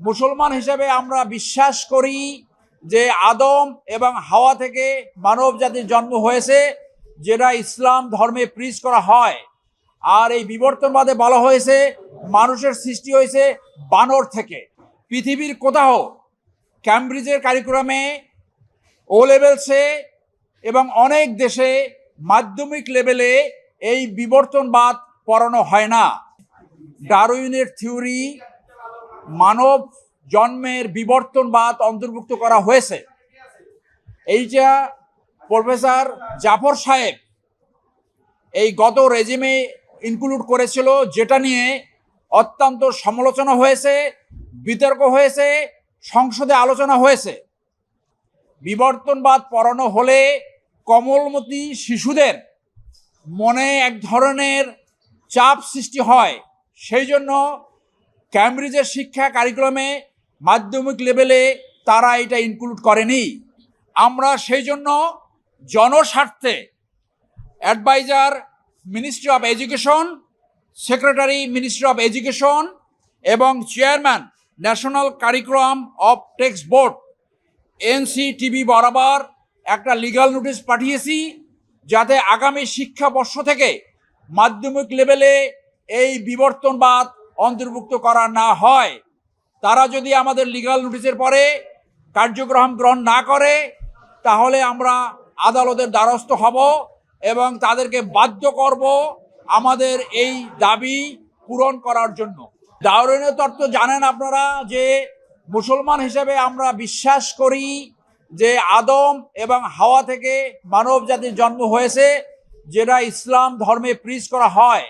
মুসলমান হিসেবে আমরা বিশ্বাস করি যে আদম এবং হাওয়া থেকে মানব জাতির জন্ম হয়েছে, যেটা ইসলাম ধর্মে প্রিজ করা হয়। আর এই বিবর্তনবাদে বলা হয়েছে, মানুষের সৃষ্টি হয়েছে বানর থেকে। পৃথিবীর কোথাও ক্যামব্রিজের কারিকুলামে ও লেভেলসে এবং অনেক দেশে মাধ্যমিক লেভেলে এই বিবর্তনবাদ পড়ানো হয় না। ডারউইনের থিওরি মানব জন্মের বিবর্তনবাদ অন্তর্ভুক্ত করা হয়েছে। এইটা প্রফেসর জাফর সাহেব এই গত রেজিমে ইনক্লুড করেছিল, যেটা নিয়ে অত্যন্ত সমালোচনা হয়েছে, বিতর্ক হয়েছে, সংসদে আলোচনা হয়েছে। বিবর্তনবাদ পড়ানো হলে কমলমতি শিশুদের মনে এক ধরনের চাপ সৃষ্টি হয়। সেই জন্য ক্যামব্রিজের শিক্ষা কারিকুলামে মাধ্যমিক লেভেলে তারা এটা ইনক্লুড করেনি। আমরা সেই জন্য জনস্বার্থে adviser ministry of education secretary ministry of education এবং chairman national curriculum of text board NCTB বরাবর একটা লিগাল নোটিশ পাঠিয়েছি যাতে আগামী শিক্ষাবর্ষ থেকে মাধ্যমিক লেভেলে এই বিবর্তনবাদ অন্তর্ভুক্ত করা না হয়। তারা যদি আমাদের লিগাল নোটিশের পরে কার্যক্রম গ্রহণ না করে, তাহলে আমরা আদালতের দ্বারস্থ হব এবং তাদেরকে বাধ্য করব আমাদের এই দাবি পূরণ করার জন্য। দাওরিনের তত্ত্ব জানেন আপনারা যে মুসলমান হিসেবে আমরা বিশ্বাস করি যে আদম এবং হাওয়া থেকে মানব জাতির জন্ম হয়েছে, যেটা ইসলাম ধর্মে প্রিজ করা হয়।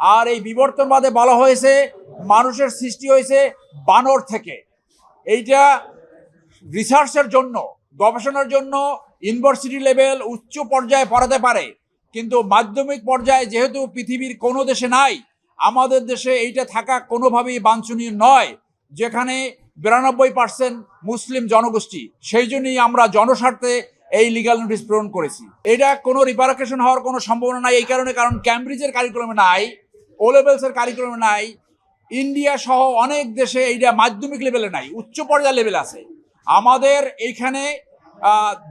আর এই বিবর্তনবাদে বলা হয়েছে, মানুষের সৃষ্টি হয়েছে বানর থেকে। এইটা রিসার্চের জন্য, গবেষণার জন্য ইউনিভার্সিটি লেভেল উচ্চ পর্যায়ে পড়াতে পারে। কিন্তু মাধ্যমিক পর্যায়ে যেহেতু পৃথিবীর কোনো দেশে নাই, আমাদের দেশে এইটা থাকা কোনোভাবেই বাঞ্ছনীয় নয়, যেখানে বিরানব্বই পার্সেন্ট মুসলিম জনগোষ্ঠী। সেই জন্যই আমরা জনস্বার্থে এই লিগাল নোটিশ প্রেরণ করেছি। এটা কোনো রিপার্কেশন হওয়ার কোনো সম্ভাবনা নাই, এই কারণে কারণ ক্যামব্রিজের কারিকুলামে নাই। ও লেভেলসের কারিকুলামে নাই। ইন্ডিয়া সহ অনেক দেশে এইটা মাধ্যমিক লেভেলে নাই। উচ্চ পর্যায়ের লেভেল আছে। আমাদের এইখানে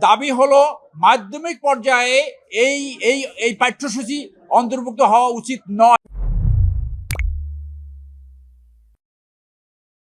দাবি হলো মাধ্যমিক পর্যায়ে এই এই এই পাঠ্যসূচি অন্তর্ভুক্ত হওয়া উচিত নয়।